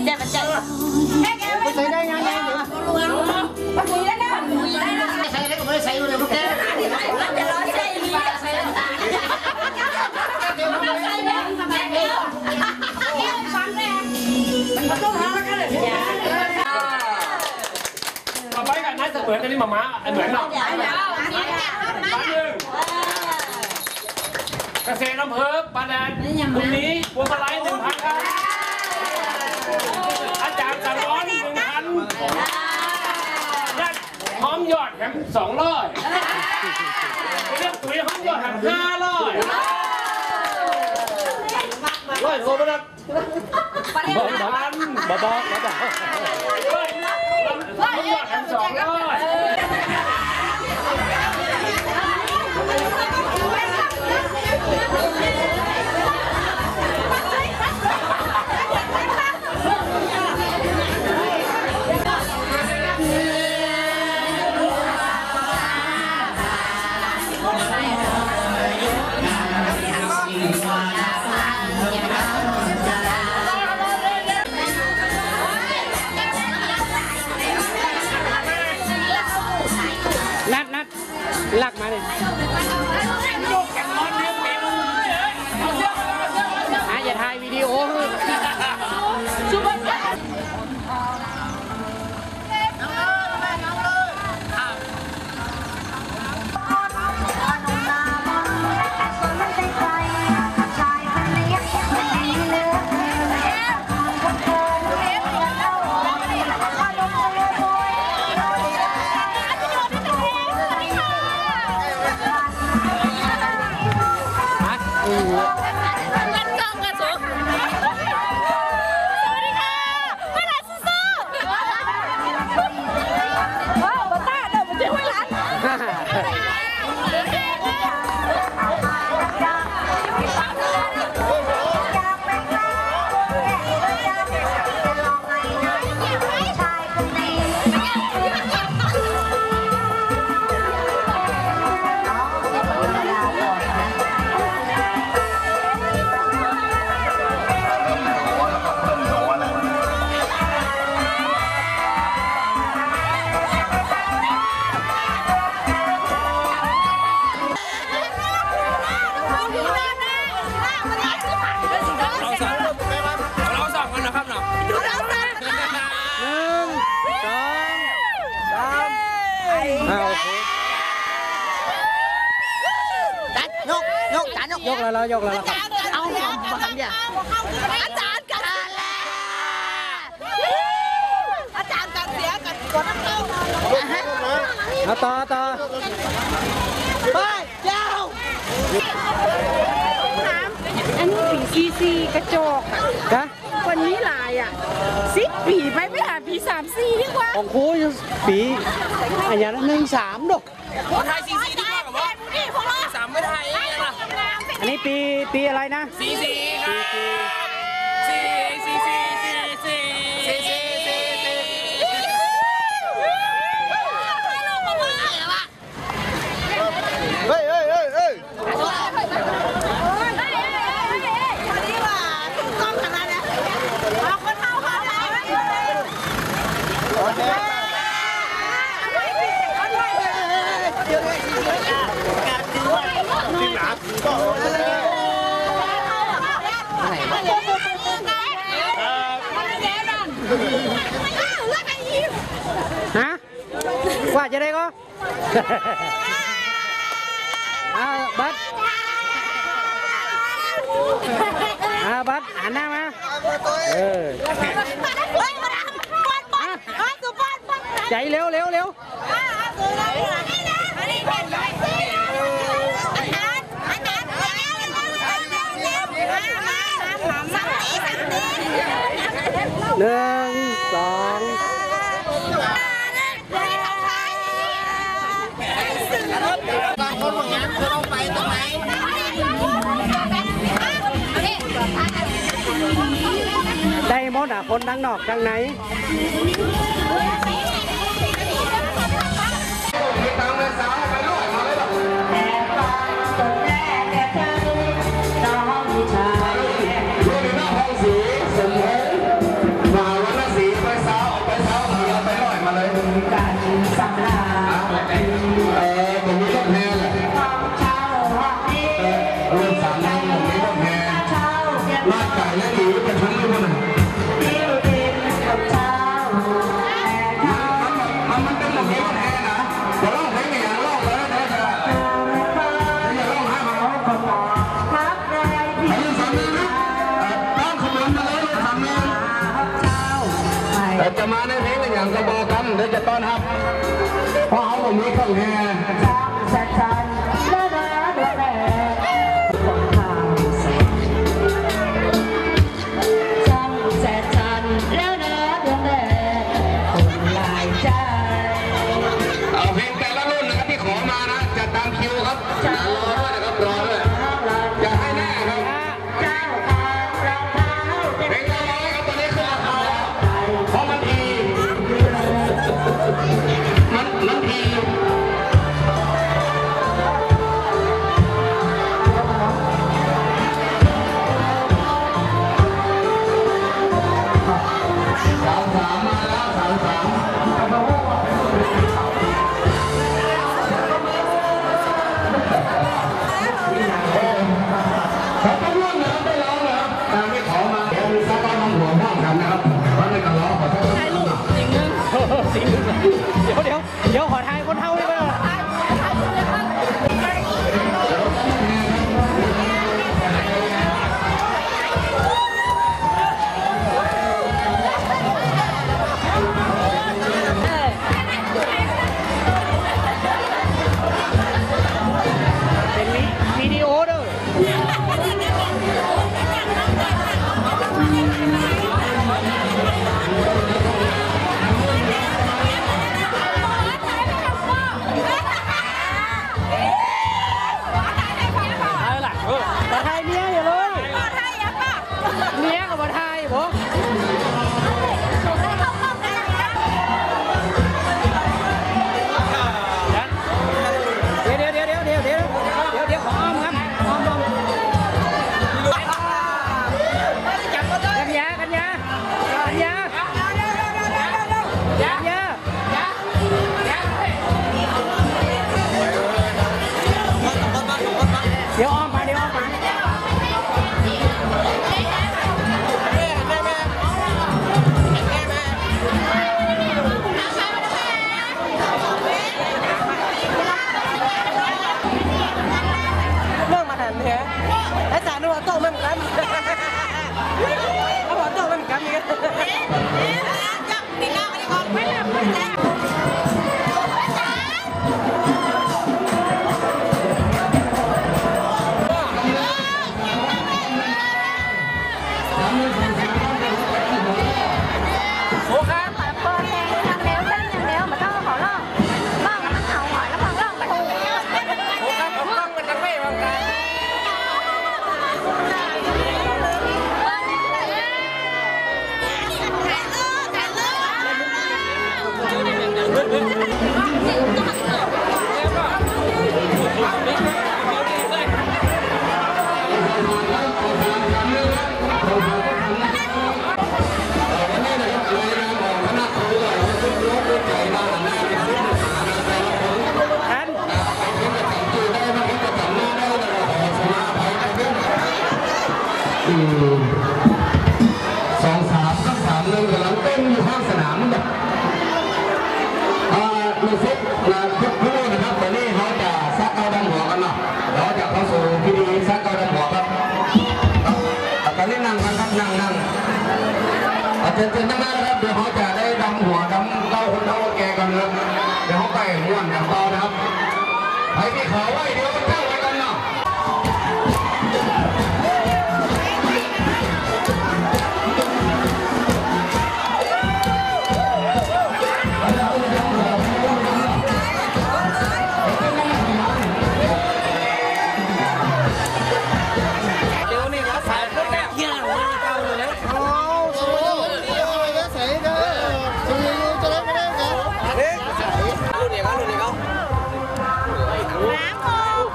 mình chạy mình chạy có thấy đây nhanh nhanh luôn bắt quỳ lên đó xây đấy cũng xây luôn đấy mà mấy cái nãy tự mượn cái đi mà má anh mượn đâu các xe nó ยอดแถมสองร้อยเรื่องปุ๋ยหอมยอดแถมห้าร้อยร้อยโทรมาดับบอกพันบบอกแล้วบอกร้อยหอมยอดแถมสองร้อย Black Marines. จัดยกยกแล้วเรายกแล้วครับ เอาของมาทำเนี่ยอาจารย์กันอาจารย์กันเสียกันกดน้ำเต้าเอาต่อต่อไปเจ้าอันนี้ปีซีซีกระจกอะฮะคนนี้ลายอะสิบปีไปไม่หาปีสามสี่ดีกว่าของครูปีอันอย่างนั้นหนึ่งสามดอกไทยซีซี ตีตีอะไรนะ สีสีครับ hả? Qua chơi đây có à, bắt à, bắt ảnh à, nam á chạy liêu liêu liêu Nè. สองได้หมดอะคนดังนอกทั้งในมีตังค์ภาษ แต่จะมาในเพลงอย่างกระบอกกันเดี๋ยวจะต้อนรับเพราะเขาผมมีเครื่องแห่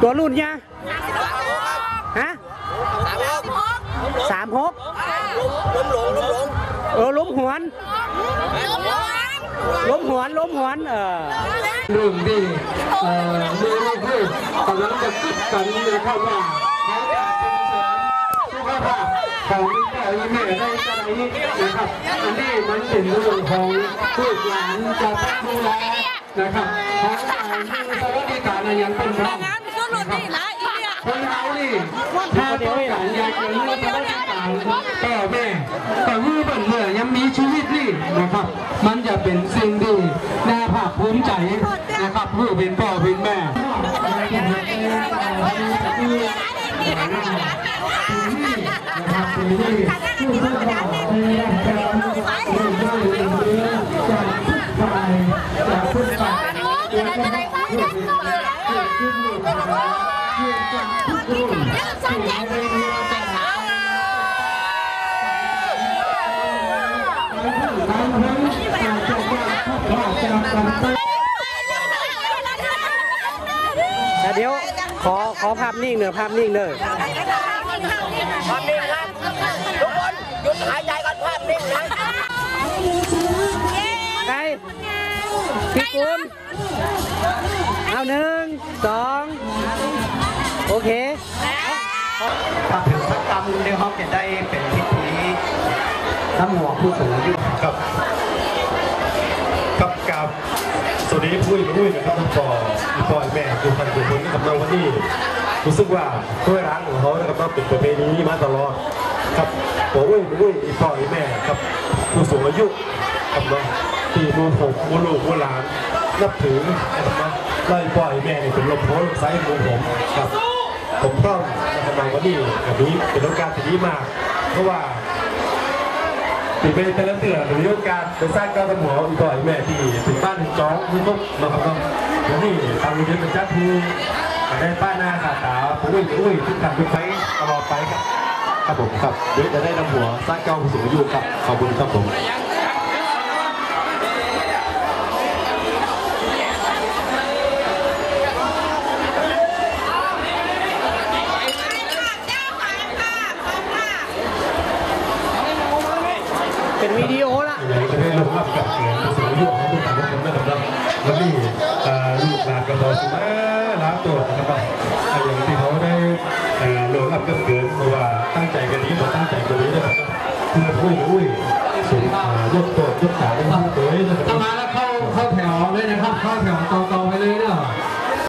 ตัวรุ่นเนี่ยฮะสามหกล้มหลงล้มหลงเออล้มหวนล้มหวนล้มหวนเออหนึ่งดีเอ่อมีลูกเพื่อนกำลังจะขึ้นกันนะครับว่าสุขภาพของพ่อและแม่ได้ใจนะครับอันนี้มันเป็นเรื่องของลูกหลานจะต้องดูแลนะครับเพราะการที่สวัสดิการยังเป็นพระ นี่ลคนเรานี่ถ้าต้องการอยากจะเลือกรัฐบาลแต่แม่แต่วู้บันเมื่อยังมีชีวิตนี่นะครับ มันจะเป็นสิ่งดีน่าภาคภูมิใจนะครับผู้เป็นพ่อเป็นแม่ เดี๋ยวขอขอภาพนิ่งเนอะภาพนิ่งเนอะภาพนิ่งครับทุกคนหยุดหายใจก่อนภาพนิ่งนะใครพี่กุลเอาหนึ่งสองโอเคถ้าถึงพักกรรมเดี๋ยวเขาจะได้เป็นพิธีน้ำหัวผู้สูงอายุครับ กับกับสวัสดีผู้อีกผู้นะครับท่านปออีปอยแม่ดูพันดูคนกับเราวันนี้รู้สึกว่าถ้วยร้านของเขานะครับต้องเป็นประเพณีนี้มาตลอดครับผมอุ้ยอุ้ยอีปอยแม่ครับผู้สูงอายุครับเนาะที่มูผมมูลูกมูหลานนับถือนะครับเนาะไล่ปอยแม่นี่เป็นลมโพลไซส์มูผมครับ ผมต้องนะครับมาวันนี้แบบนี้เป็นโอกาสที่ดีมาก เพราะว่า ปีเป็นตะละเตือนมีโอกการไปสร้างก้าวสมออีกต่อยแม่ที่ถึงบ้านถึงจ้องมือก็มาครับก็วันนี้ทางโรงเรียนเป็นจัดทีได้ป้าหน้าขาตาปุ้ยปุ้ยทุกทางทุกไฟตลอดไปครับครับผมครับเดี๋ยวจะได้นำหัวสร้างก้าวผู้สูงอายุครับขอบคุณครับผม วีดีโอละจะได้รูปภากับเสียงเสียงยุ่งของคุต่างคนไม่สำรับแล้วนี่ลูกหลานกระบอกสุมาล้าตัวนะครับอย่างที่เขาได้โหลัพกันเกินะว่าตั้งใจกันนี้ผมตั้งใจกันนี้นะครับเพื่ออุ้ยอุ้ยสูงยกตัวยกขาได้ทั้งตัวนะครับมาแล้วเข้าเข้าแถวเลยนะครับเข้าแถวต่อ